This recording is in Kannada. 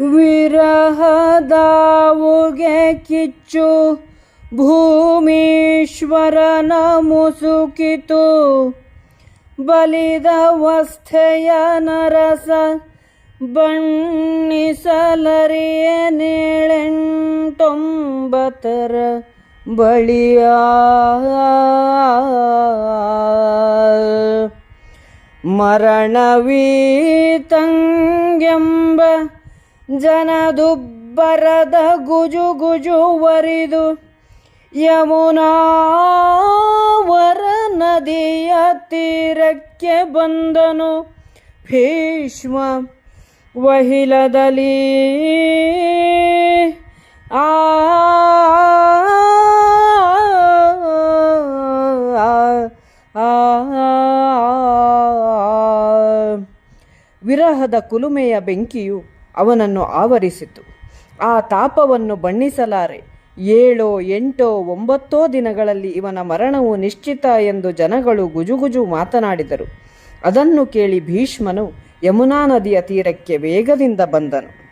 ವಿರಹದಾವುಗೆ ಕಿಚ್ಚು ಭೂಮೀಶ್ವರನ ಮುಸುಕಿತು. ಬಲಿದವಸ್ಥೆಯ ನರಸ ಬಣ್ಣಿಸಲರಿಯ ನೇಳೆಂಟೊಂಬತ್ತರ ಬಳಿಯ. ಮರಣವೀತಂಗೆಂಬ ಜನದುಬ್ಬರದ ಗುಜು ಗುಜುವರಿದು ಯಮುನಾವರ ನದಿಯ ತೀರಕ್ಕೆ ಬಂದನು ಭೀಷ್ಮ ವಹಿಲದಲ್ಲಿ ಆ ವಿರಹದ ಕುಲುಮೆಯ ಬೆಂಕಿಯು ಅವನನ್ನು ಆವರಿಸಿತು. ಆ ತಾಪವನ್ನು ಬಣ್ಣಿಸಲಾರೆ. ಏಳೋ, ಎಂಟೋ, ಒಂಬತ್ತೋ ದಿನಗಳಲ್ಲಿ ಇವನ ಮರಣವು ನಿಶ್ಚಿತ ಎಂದು ಜನಗಳು ಗುಜುಗುಜು ಮಾತನಾಡಿದರು. ಅದನ್ನು ಕೇಳಿ ಭೀಷ್ಮನು ಯಮುನಾ ನದಿಯ ತೀರಕ್ಕೆ ವೇಗದಿಂದ ಬಂದನು.